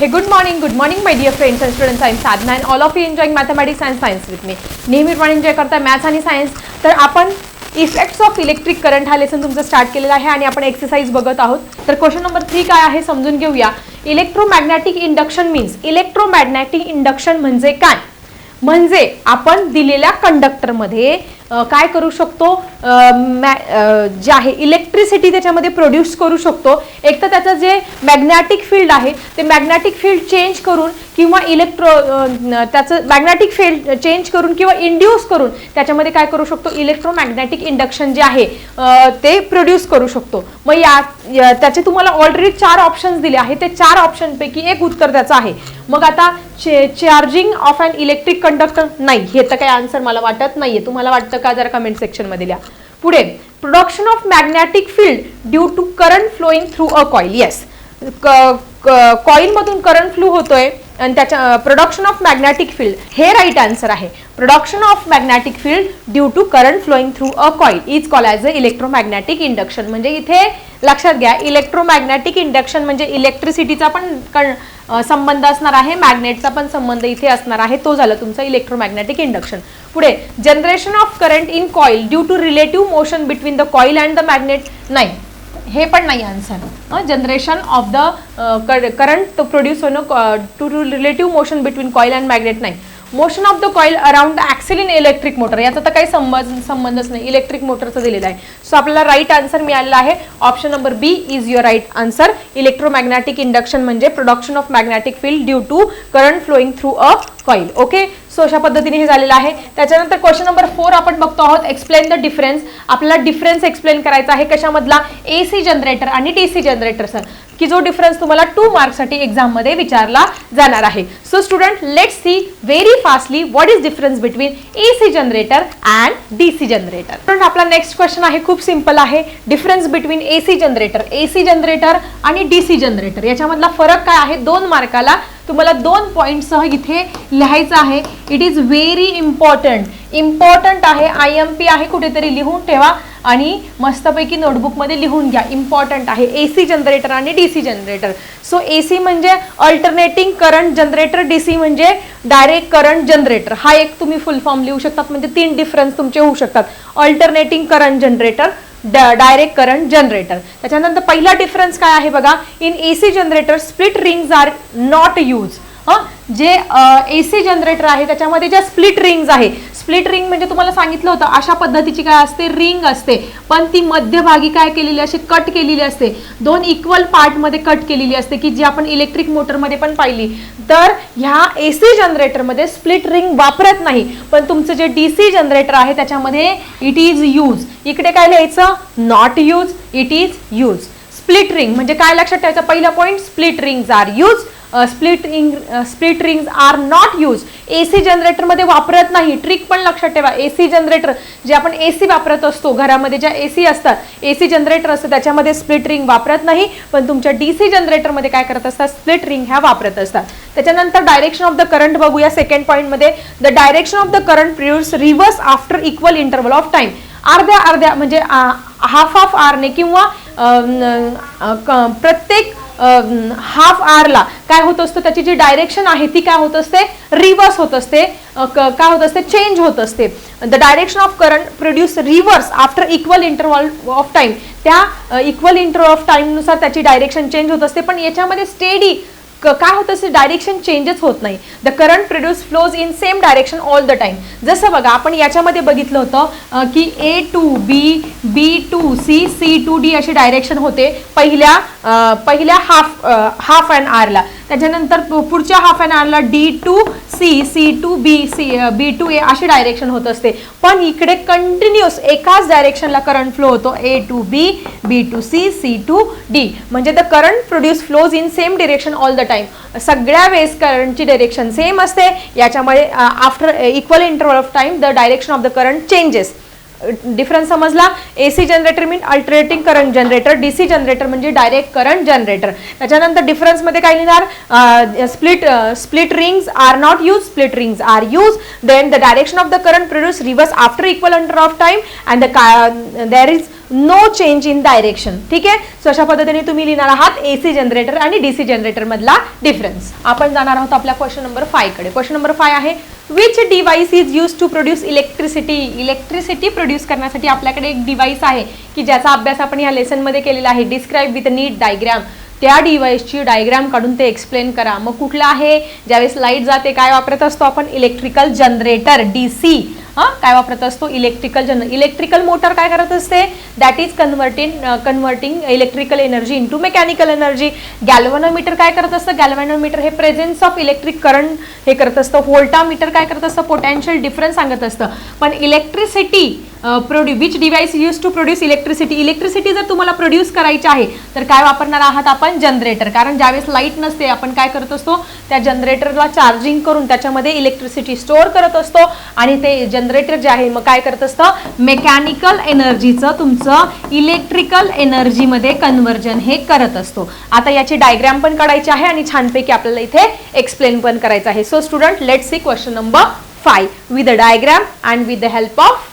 Hey, good morning, good morning, my dear friends and students. I am Sadhana and all of you enjoying mathematics and science with me. नेहमीप्रमाणे enjoy करताय maths आणि science तर आपण effects of electric current हा lesson तुमचा start केलेला आहे आणि आपण एक्सरसाइज बघत आहोत तर क्वेश्चन नंबर थ्री काय आहे समजून घेऊया electromagnetic induction means electromagnetic induction म्हणजे काय म्हणजे आपण दिलेल्या कंडक्टरमध्ये काय करू शकतो? मॅ- जे आहे इलेक्ट्रिसिटी त्याच्यामध्ये प्रोड्यूस करू शकतो. एक तर त्याचं जे मॅग्नॅटिक फील्ड आहे ते मॅग्नॅटिक फील्ड चेंज करून किंवा इलेक्ट्रो त्याचं मॅग्नॅटिक फील्ड चेंज करून किंवा इंड्यूस करून त्याच्यामध्ये काय करू शकतो? इलेक्ट्रोमॅग्नेटिक इंडक्शन जे आहे ते प्रोड्यूस करू शकतो. मग या त्याचे तुम्हाला ऑलरेडी चार ऑप्शन्स दिले आहे ते चार ऑप्शनपैकी एक उत्तर त्याचं आहे. मग आता charging of an electric conductor नाही. हे तर काही आन्सर मला वाटत नाहीये. तुम्हाला वाटतं का जरा कमेंट सेक्शनमध्ये लिहा. पुढे production of magnetic field due to current flowing through a coil yes कॉईलमधून current flow होतोय आणि त्याच्या प्रोडक्शन ऑफ मॅग्नेटिक फील्ड हे राईट आन्सर आहे. Production of magnetic field due to current flowing through a coil is call as a electromagnetic induction म्हणजे इथे लक्षात घ्या electromagnetic induction म्हणजे इलेक्ट्रिसिटीचा पण संबंध असणार आहे. मॅग्नेटचा पण संबंध इथे असणार आहे. तो झाला तुमचा इलेक्ट्रोमॅग्नेटिक इंडक्शन पुढे generation of current in coil due to relative motion between the coil and the magnet नाही. हे पण नाही answer generation of the current produce होणं to relative motion between coil and magnet नाही. Motion of the coil around axle in electric motor याचा तर काही संबंध संबंधच नाही. इलेक्ट्रिक मोटरचं दिलेलं आहे. सो आपल्याला राईट आन्सर मिळालेला आहे. Option number B is your right answer electromagnetic induction म्हणजे production of magnetic field due to current flowing through a coil okay so अशा पद्धतीने हे झालेलं आहे. त्याच्यानंतर क्वेश्चन नंबर फोर आपण बघतो आहोत. एक्सप्लेन द डिफरन्स आपल्याला डिफरन्स एक्सप्लेन करायचा आहे कशामधला? ए सी जनरेटर आणि डी सी जनरेटर सर की जो डिफरन्स तुम्हाला टू मार्क्ससाठी एक्झाममध्ये विचारला जाणार आहे. So student let see very fastly what is difference between A C generator and D C generator student आपला नेक्स्ट क्वेश्चन आहे खूप सिंपल आहे. Difference between A C generator A C generator आणि डी सी जनरेटर याच्यामधला फरक काय आहे? दोन मार्काला तुम्हाला दोन पॉईंटसह इथे लिहायचं आहे. It is very important important आहे आय एम पी आहे कुठेतरी लिहून ठेवा. आणि मस्तपैकी नोटबुकमध्ये लिहून घ्या. इम्पॉर्टंट आहे. ए सी जनरेटर आणि D C generator so A C म्हणजे alternating current generator D C म्हणजे डायरेक्ट करंट जनरेटर हा एक तुम्ही फुल फॉर्म लिहू शकतात. म्हणजे तीन डिफरन्स तुमचे होऊ शकतात. Alternating current generator direct current generator त्याच्यानंतर पहिला डिफरन्स काय आहे बघा? In A C generator split rings are not use हं? जे ए सी जनरेटर आहे त्याच्यामध्ये ज्या स्प्लिट रिंग्ज आहे स्प्लिट रिंग म्हणजे तुम्हाला सांगितलं होतं अशा पद्धतीची काय असते? रिंग असते. पण ती मध्यभागी काय केलेली अशी कट केलेली असते. दोन इक्वल पार्टमध्ये कट केलेली असते की जी आपण इलेक्ट्रिक मोटरमध्ये पण पाहिली. तर ह्या ए सी जनरेटरमध्ये स्प्लिट रिंग वापरत नाही. पण तुमचं जे डी सी जनरेटर आहे त्याच्यामध्ये इट इज यूज इकडे काय लिहायचं? Not use it is use split ring म्हणजे काय लक्षात ठेवायचं? पहिला point split rings are use split ring split rings are not use A C जनरेटरमध्ये वापरत नाही. ट्रिक पण लक्षात ठेवा. ए सी जनरेटर जे आपण ए सी वापरत असतो घरामध्ये ज्या ए सी असतात ए सी जनरेटर असतं त्याच्यामध्ये स्प्लिट रिंग वापरत नाही. पण तुमच्या डी सी जनरेटरमध्ये काय करत असतात? स्प्लिट रिंग ह्या वापरत असतात. त्याच्यानंतर डायरेक्शन ऑफ द करंट बघूया सेकंड पॉईंटमध्ये the direction of the current produce reverse after equal interval of time अर्ध्या अर्ध्या म्हणजे हाफ ऑफ आरने किंवा प्रत्येक हाफ आरला काय होत असतं त्याची जी डायरेक्शन आहे ती काय होत असते? रिव्हर्स होत असते. क- काय होत असते? चेंज होत असते. The direction of current produce reverse after equal interval of time त्या इक्वल इंटरवल ऑफ टाइमनुसार त्याची डायरेक्शन चेंज होत असते. पण याच्यामध्ये स्टेडी काय होत असते डायरेक्शन चेंजच होत नाही. The current produce flows in same direction all the time जसं बघा आपण याच्यामध्ये बघितलं होतं की A to B B to C C to D अशी डायरेक्शन होते पहिल्या पहिल्या हाफ हाफ अँड आरला त्याच्यानंतर पु- पुढच्या हाफ अँड आवरला D to C C to B C B to A अशी डायरेक्शन होत असते. पण इकडे कंटिन्युअस एकाच डायरेक्शनला करंट फ्लो होतो. A to B B to C C to D म्हणजे the current produce flows in same direction all the time सगळ्या वेळेस करंटची डिरेक्शन सेम असते. याच्यामध्ये after equal interval of time the direction of the current changes difference समजला? A C generator mean alternating current generator D C generator म्हणजे direct current generator त्याच्यानंतर डिफरन्समध्ये काय लिहिणार? Split split rings are not use split rings are use then the direction of the current produce reverse after equal under of time and the there is no change in direction ठीक आहे? So अशा पद्धतीने तुम्ही लिहिणार आहात AC generator आणि DC generator मधला difference आपण जाणार आहोत आपल्या क्वेश्चन नंबर फायकडे. क्वेश्चन नंबर फाय आहे which device is use to produce electricity electricity produce करण्यासाठी आपल्याकडे एक डिव्हाइस आहे की ज्याचा अभ्यास आपण या लेसनमध्ये केलेला आहे. डिस्क्राईब विथ नीट डायग्राम त्या डिव्हाइसची डायग्राम काढून ते एक्सप्लेन करा. मग कुठलं आहे? ज्यावेळेस लाइट जाते काय वापरत असतो आपण? इलेक्ट्रिकल जनरेटर डी सी हां काय वापरत असतो? इलेक्ट्रिकल जन इलेक्ट्रिकल मोटर काय करत असते? That is converting converting electrical energy into mechanical energy galvanometer काय करत असतं? गॅल्वनोमीटर हे प्रेझेन्स ऑफ इलेक्ट्रिक करंट हे करत असतं. व्होल्टामीटर काय करत असतं? पोटॅन्शियल डिफरन्स सांगत असतं. पण electricity produce which device use to produce electricity electricity जर तुम्हाला प्रोड्यूस करायची आहे तर काय वापरणार आहात आपण? जनरेटर कारण ज्यावेळेस लाइट नसते आपण काय करत असतो? त्या जनरेटरला चार्जिंग करून त्याच्यामध्ये इलेक्ट्रिसिटी स्टोअर करत असतो आणि ते जनरेटर जे आहे मग काय करत असतं? मेकॅनिकल एनर्जीचं तुमचं इलेक्ट्रिकल एनर्जीमध्ये कन्व्हर्जन हे करत असतो. आता याची डायग्राम पण काढायची आहे आणि छानपैकी आपल्याला इथे एक्सप्लेन पण करायचं आहे. So student let see question number five with the diagram and with the help of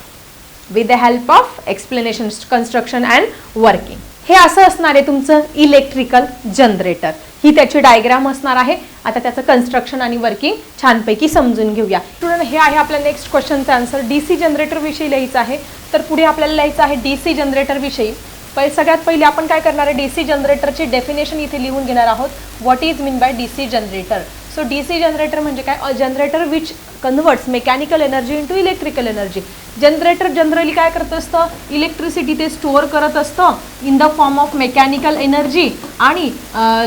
with the help of explanation construction and working हे असं असणार आहे तुमचं इलेक्ट्रिकल जनरेटर ही त्याची डायग्राम असणार आहे. आता त्याचं कन्स्ट्रक्शन आणि वर्किंग छानपैकी समजून घेऊया. स्टुडंट हे आहे आपल्या नेक्स्ट क्वेश्चनचा आन्सर डी सी जनरेटरविषयी लिहायचं आहे. तर पुढे आपल्याला लिहायचं आहे डी सी जनरेटरविषयी पहिले सगळ्यात पहिले आपण काय करणार आहे? डी सी जनरेटरची डेफिनेशन इथे लिहून घेणार आहोत. What is mean by D C generator so D C generator म्हणजे काय? Generator which converts mechanical energy into electrical energy generator generally काय करत असतं? इलेक्ट्रिसिटी ते स्टोअर करत असतं. In the form of mechanical energy आणि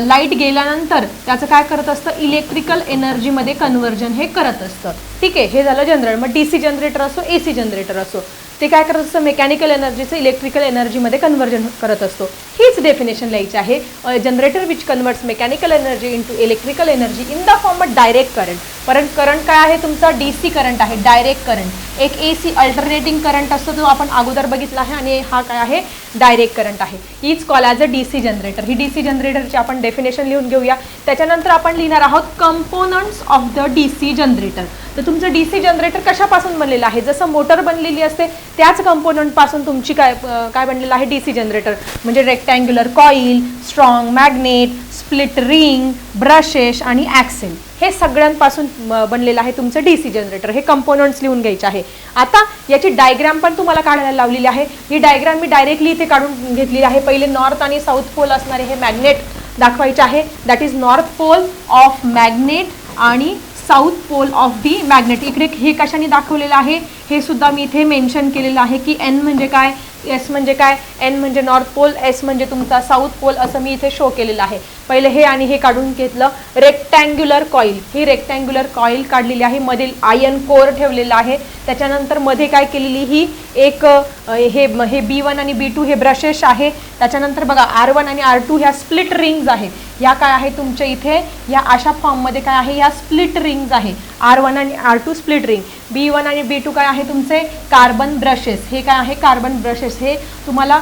लाइट गेल्यानंतर त्याचं काय करत असतं? इलेक्ट्रिकल एनर्जीमध्ये कन्वर्जन हे करत असतं. ठीक आहे हे झालं जनरेटर मग डी सी जनरेटर असो ए सी जनरेटर असो. ते काय करत असतं? मेकॅनिकल एनर्जीचं इलेक्ट्रिकल एनर्जीमध्ये कन्व्हर्जन करत असतो. हीच डेफिनेशन लिहायची आहे. Generator which converts mechanical energy into electrical energy in the form of direct current परंत करंट काय आहे? तुमचा डी सी करंट आहे डायरेक्ट करंट एक ए सी अल्टरनेटिंग करंट असतो तो आपण अगोदर बघितला आहे आणि हा काय आहे? डायरेक्ट करंट आहे. हीच call as a D C generator he D C जनरेटरची आपण डेफिनेशन लिहून घेऊया. त्याच्यानंतर आपण लिहिणार आहोत components of the D C generator तर तुमचं डी सी जनरेटर कशापासून बनलेलं आहे? जसं मोटर बनलेली असते त्याच कंपोनंटपासून तुमची काय काय बनलेलं आहे? डी सी जनरेटर म्हणजे rectangular coil strong magnet split ring brushes आणि ॲक्सेल हे सगळ्यांपासून बनलेलं आहे तुमचं डी सी जनरेटर हे कंपोनंट्स लिहून घ्यायचे आहे. आता याची डायग्राम पण तुम्हाला काढायला लावलेली आहे. ही डायग्राम मी डायरेक्टली इथे काढून घेतलेली आहे. पहिले नॉर्थ आणि साऊथ पोल असणारे हे मॅग्नेट दाखवायचे आहे. That is north pole of magnet आणि south pole of the magnet इकडे हे कशाने दाखवलेलं आहे? हे सुद्धा मी इथे मेन्शन केलेलं आहे की एन म्हणजे काय? एस म्हणजे काय? एन म्हणजे नॉर्थ पोल एस म्हणजे तुमचा साऊथ पोल असं मी इथे शो केलेलं आहे. पहिले हे आणि हे काढून घेतलं. रेक्टँग्युलर कॉईल ही रेक्टँग्युलर कॉईल काढलेली आहे. मधील आयन कोर ठेवलेला आहे. त्याच्यानंतरमध्ये काय केलेली? ही एक हे हे बी वन आणि बी टू हे ब्रशेस आहे. त्याच्यानंतर बघा आर वन आणि आर टू ह्या स्प्लिट रिंग्ज आहेत. या काय आहे तुमच्या इथे? या अशा फॉर्ममध्ये काय आहे? या स्प्लिट रिंग्ज आहे. आर वन आणि R two split ring B one आणि बी टू काय आहे तुमचे? कार्बन ब्रशेस हे काय आहे? कार्बन ब्रशेस हे तुम्हाला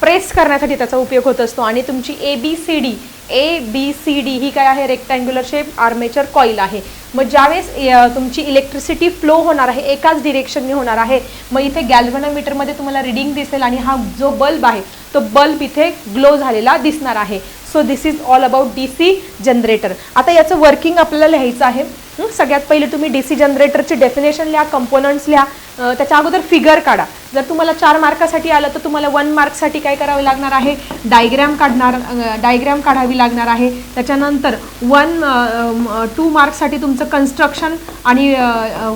प्रेस करण्यासाठी त्याचा उपयोग होत असतो. आणि तुमची A B C D A B C D ही काय आहे? रेक्टँग्युलर शेप आर्मेचर कॉईल आहे. मग ज्यावेळेस तुमची इलेक्ट्रिसिटी फ्लो होणार आहे एकाच डिरेक्शनने होणार आहे मग इथे गॅल्व्हनोमीटरमध्ये तुम्हाला रिडिंग दिसेल आणि हा जो बल्ब आहे तो बल्ब इथे ग्लो झालेला दिसणार आहे. So this is all about D C generator आता याचं वर्किंग आपल्याला लिहायचं आहे. सगळ्यात पहिले तुम्ही डी सी जनरेटरची डेफिनेशन लिहा कंपोनंट्स लिहा. त्याच्या अगोदर फिगर काढा. जर तुम्हाला चार मार्कासाठी आलं तर तुम्हाला वन मार्कसाठी काय करावं लागणार आहे? डायग्रॅम काढणार डायग्रॅम काढावी लागणार आहे. त्याच्यानंतर वन टू मार्क्ससाठी तुमचं कन्स्ट्रक्शन आणि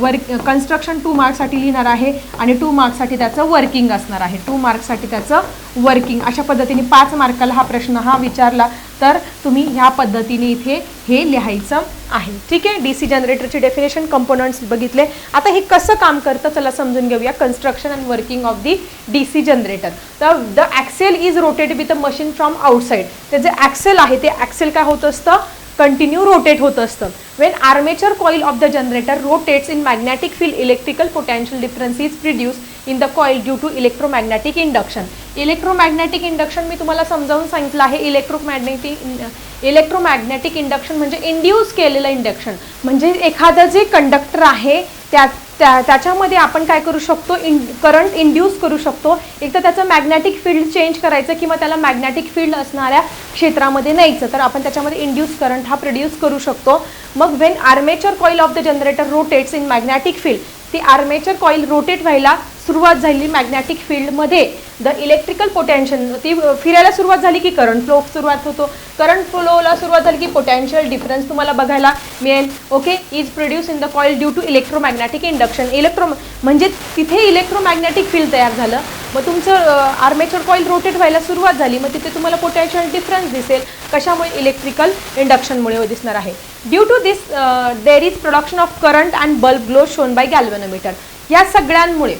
वर्क कन्स्ट्रक्शन टू मार्क्ससाठी लिहिणार आहे आणि टू मार्क्ससाठी त्याचं वर्किंग असणार आहे. टू मार्क्ससाठी त्याचं वर्किंग अशा पद्धतीने पाच मार्काला हा प्रश्न हा विचारला. तर तुम्ही ह्या पद्धतीने इथे हे लिहायचं आहे. ठीक आहे? डी सी जनरेटरची डेफिनेशन कंपोनंट्स बघितले. आता हे कसं काम करतं? चला समजून घेऊया. Construction and working of the D C generator तर the axle is rotated with a machine from outside ते जे ॲक्सेल आहे ते ॲक्सेल काय होत असतं? कंटिन्यू रोटेट होत असतं. When armature coil of the generator rotates in magnetic field electrical potential difference is produce in the coil due to electromagnetic induction electromagnetic induction मी तुम्हाला समजावून सांगितलं आहे. इलेक्ट्रोमॅग्नेटिक इलेक्ट्रोमॅग्नेटिक इंडक्शन म्हणजे इंड्यूस केलेलं इंडक्शन म्हणजे एखादं जे कंडक्टर आहे त्या त्या त्याच्यामध्ये आपण काय करू शकतो? इन करंट इंड्यूस करू शकतो. एक तर त्याचं मॅग्नेटिक फील्ड चेंज करायचं किंवा त्याला मॅग्नेटिक फील्ड असणाऱ्या क्षेत्रामध्ये न्यायचं. तर आपण त्याच्यामध्ये इंड्यूस करंट हा प्रोड्यूस करू शकतो. मग when armature coil of the generator rotates in magnetic field ती आर्मेचर कॉईल रोटेट व्हायला सुरुवात झाली मॅग्नेटिक फील्डमध्ये द इलेक्ट्रिकल पोटॅन्शियल ती फिरायला सुरुवात झाली की करंट फ्लो सुरुवात होतो. करंट फ्लोला सुरुवात झाली की पोटॅन्शियल डिफरन्स तुम्हाला बघायला मिळेल. Okay is produce in the coil due to electromagnetic induction electro म्हणजे तिथे इलेक्ट्रोमॅग्नेटिक फील्ड तयार झालं. मग तुमचं आर्मेचर कॉईल रोटेट व्हायला सुरुवात झाली. मग तिथे तुम्हाला पोटॅन्शियल डिफरन्स दिसेल. कशामुळे? इलेक्ट्रिकल इंडक्शनमुळे दिसणार आहे. Due to this there is production of current and bulb glow shown by galvanometer या सगळ्यांमुळे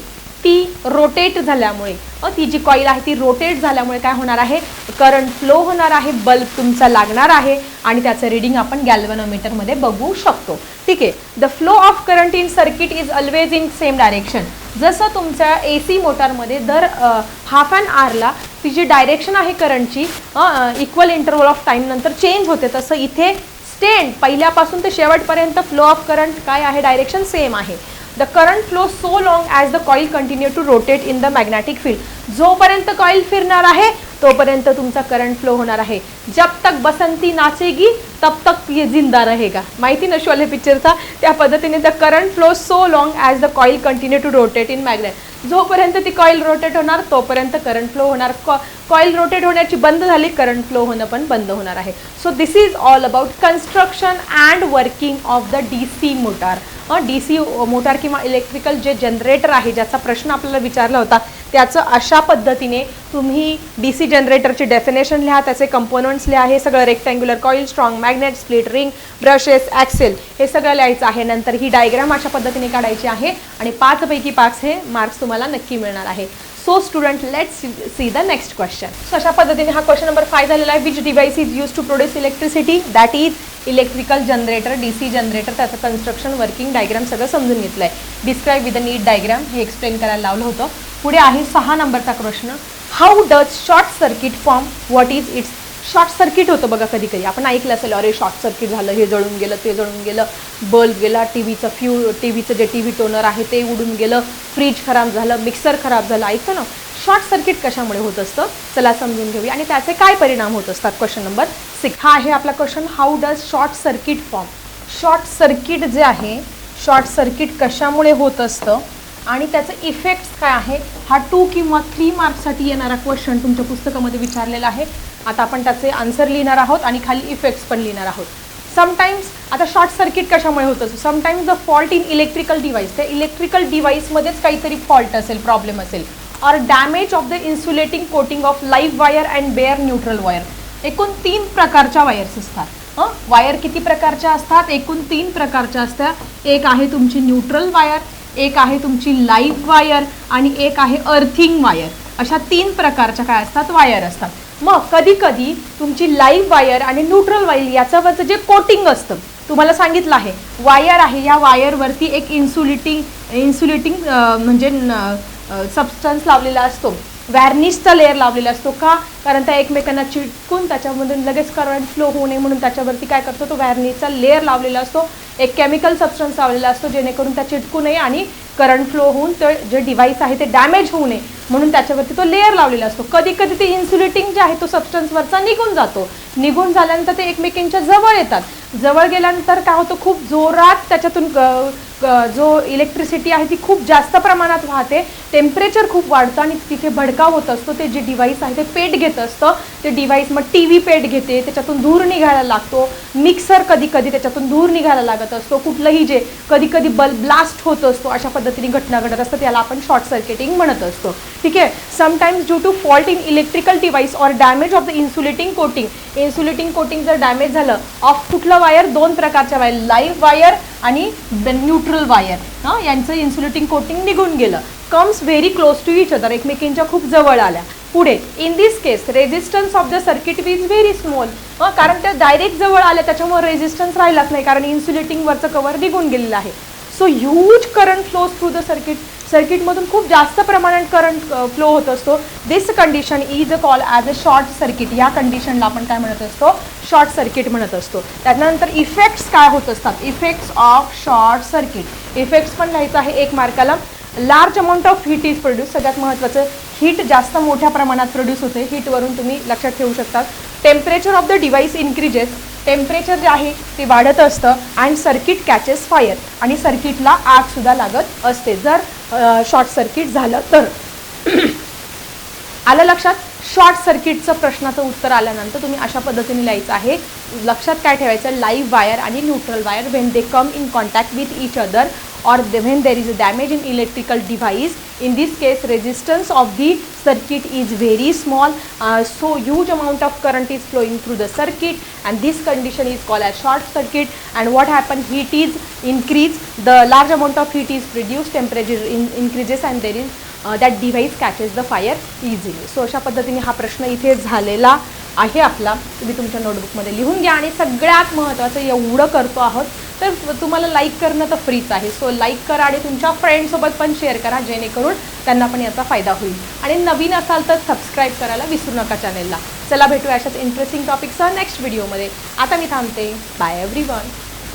ती रोटेट झाल्यामुळे. ती जी कॉईल आहे ती रोटेट झाल्यामुळे काय होणार आहे? करंट फ्लो होणार आहे बल्ब तुमचा लागणार आहे आणि त्याचं रिडिंग आपण गॅल्वनोमीटरमध्ये बघू शकतो. ठीक आहे? The flow of current in circuit is always in same direction जसं तुमच्या ए सी मोटारमध्ये दर हाफ अँड आरला ती जी डायरेक्शन आहे करंटची इक्वल इंटरवल ऑफ टाईम नंतर चेंज होते. तसं इथे स्टेंड पहिल्यापासून ते शेवटपर्यंत फ्लो ऑफ करंट काय आहे? डायरेक्शन सेम आहे. The current flow so long as the coil continue to rotate in the magnetic field जोपर्यंत कॉईल फिरणार आहे तोपर्यंत तुमचा करंट फ्लो होणार आहे. जब तक बसंती नाचेगी तब तक ये जिंदा रहेगा. माहिती ना शोले पिक्चरचा त्या पद्धतीने the current flow so long as the coil continue to rotate in magnet जोपर्यंत ती कॉईल रोटेट होणार तोपर्यंत करंट फ्लो होणार. कॉईल रोटेट होण्याची बंद झाली करंट फ्लो होणं पण बंद होणार आहे. So this is all about construction and working of the D C motor D C motor किंवा इलेक्ट्रिकल जे जनरेटर आहे ज्याचा प्रश्न आपल्याला विचारला होता त्याचं अशा पद्धतीने तुम्ही डी सी जनरेटरची डेफिनेशन लिहा त्याचे कंपोनंट्स लिहा हे सगळं rectangular coil strong magnet split ring brushes axle हे सगळं लिहायचं आहे. नंतर ही डायग्राम अशा पद्धतीने काढायची आहे आणि पाचपैकी पाच हे मार्क्स तुम्हाला नक्की मिळणार आहे. So student let's see the next question so अशा पद्धतीने हा क्वेश्चन नंबर फाय झालेला आहे. Which device is use to produce electricity that is electrical generator D C generator त्याचं कन्स्ट्रक्शन वर्किंग डायग्राम सगळं समजून घेतलं आहे describe with the neat diagram हे एक्सप्लेन करायला लावलं होतं. पुढे आहे सहा नंबरचा प्रश्न. How does short circuit form what is its short circuit होतं बघा कधी कधी. आपण ऐकलं असेल अरे शॉर्ट सर्किट झालं हे जळून गेलं ते जळून गेलं बल्ब गेला टी व्हीचं फ्यू टी व्हीचं जे टी व्ही टोनर आहे ते उडून गेलं फ्रीज खराब झालं मिक्सर खराब झालं. ऐकतं ना? शॉर्ट सर्किट कशामुळे होत असतं? चला समजून घेऊया. आणि त्याचे काय परिणाम होत असतात? क्वेश्चन नंबर सिक्स हा आहे आपला question how does short circuit form short circuit जे आहे शॉर्ट सर्किट कशामुळे होत असतं? आणि त्याचं इफेक्ट्स काय आहे हा टू किंवा थ्री मार्क्ससाठी येणारा क्वेश्चन तुमच्या पुस्तकामध्ये विचारलेला आहे. आता आपण त्याचे आन्सर लिहिणार आहोत आणि खाली इफेक्ट्स पण लिहिणार आहोत. समटाईम्स आता शॉर्ट सर्किट कशामुळे होतं? Sometimes the fault in electrical device त्या इलेक्ट्रिकल डिव्हाइसमध्येच काहीतरी फॉल्ट असेल प्रॉब्लेम असेल. Or damage of the insulating coating of live wire and bare neutral wire एकूण तीन प्रकारच्या वायर्स असतात. हं? वायर किती प्रकारच्या असतात? एकूण तीन प्रकारच्या असतात. एक आहे तुमची न्यूट्रल वायर एक आहे तुमची लाईव्ह वायर आणि एक आहे अर्थिंग वायर अशा तीन प्रकारच्या काय असतात? वायर असतात. मग कधी कधी तुमची लाईव्ह वायर आणि न्यूट्रल वायर याच्यावरचं जे कोटिंग असतं तुम्हाला सांगितलं आहे वायर आहे या वायरवरती एक इन्सुलेटिंग इन्सुलेटिंग म्हणजे सबस्टन्स लावलेला असतो. व्हॅर्निशचा लेअर लावलेला असतो का? कारण त्या एकमेकांना चिटकून त्याच्यामधून लगेच करंट फ्लो होऊ नये म्हणून त्याच्यावरती काय करतो तो व्हॅर्निशचा लेअर लावलेला असतो. एक केमिकल सबस्टन्स लावलेला असतो जेणेकरून त्या चिटकू नये आणि करंट फ्लो होऊन ते जे डिव्हाइस आहे ते डॅमेज होऊ नये. म्हणून त्याच्यावरती तो लेअर लावलेला असतो. कधी कधी ते इन्सुलेटिंग जे आहे तो सबस्टन्सवरचा निघून जातो. निघून झाल्यानंतर ते एकमेकींच्या जवळ येतात. जवळ गेल्यानंतर काय होतं? खूप जोरात त्याच्यातून जो इलेक्ट्रिसिटी आहे ती खूप जास्त प्रमाणात वाहते. टेम्परेचर खूप वाढतं आणि तिथे भडकाव होत असतो. ते जे डिव्हाइस आहे ते पेट घेत असतं. ते डिव्हाइस मग टी व्ही पेट घेते त्याच्यातून धूर निघायला लागतो. मिक्सर कधी कधी त्याच्यातून धूर निघायला लागत असतो. कुठलंही जे कधी कधी बल्ब ब्लास्ट होत असतो अशा पद्धतीने घटना घडत असतात त्याला आपण शॉर्ट सर्किटिंग म्हणत असतो. ठीक आहे? Sometimes due to fault in electrical device or damage of the insulating coating insulating coating जर डॅमेज झालं ऑफ कुठलं वायर दोन प्रकारच्या वायर लाईव्ह वायर आणि न्यूट्रल वायर हां? यांचं इन्सुलेटिंग कोटिंग निघून गेलं. Comes very close to each other एकमेकींच्या खूप जवळ आल्या. पुढे in this case resistance of the circuit is very small कारण त्या डायरेक्ट जवळ आल्या त्याच्यामुळे रेझिस्टन्स राहिलाच नाही कारण इन्सुलेटिंगवरचं कवर निघून गेलेलं आहे. So huge current flows through the circuit सर्किटमधून खूप जास्त प्रमाणात करंट फ्लो होत असतो. This condition is a call as a short circuit या कंडिशनला आपण काय म्हणत असतो? शॉर्ट सर्किट म्हणत असतो. त्यानंतर इफेक्ट्स काय होत असतात? Effects of short circuit effects पण लिहायचं आहे एक मार्काला large amount of heat is produce सगळ्यात महत्त्वाचं हीट जास्त मोठ्या प्रमाणात प्रोड्यूस होते. हीटवरून तुम्ही लक्षात ठेवू शकता. Temperature of the device increases temperature जे आहे ते वाढत असतं अँड सर्किट कॅचेस फायर आणि सर्किटला आगसुद्धा लागत असते. जर शॉर्ट सर्किट झालं तर. आलं लक्षात? शॉर्ट सर्किटचं प्रश्नाचं उत्तर आल्यानंतर तुम्ही अशा पद्धतीने लिहायचं आहे. लक्षात काय ठेवायचं? लाईव्ह वायर आणि neutral wire when they come in contact with each other or they when there is a damage in electrical device. In this case resistance of the circuit is very small. So huge amount of current is flowing through the circuit and this condition is call as short circuit and what happen heat is increase the large amount of heat is produce temperature in increases and there is that device catches the fire easily so अशा पद्धतीने हा प्रश्न इथे झालेला आहे आपला. तुम्ही तुमच्या नोटबुकमध्ये लिहून घ्या आणि सगळ्यात महत्त्वाचं एवढं करतो आहोत तर तुम्हाला लाईक करणं तर फ्रीच आहे. सो लाईक करा आणि तुमच्या फ्रेंडसोबत पण शेअर करा जेणेकरून त्यांना पण याचा फायदा होईल. आणि नवीन असाल तर सबस्क्राईब करायला विसरू नका चॅनेलला चला भेटूया अशाच इंटरेस्टिंग टॉपिकसह नेक्स्ट व्हिडिओमध्ये आता मी थांबते. Bye every one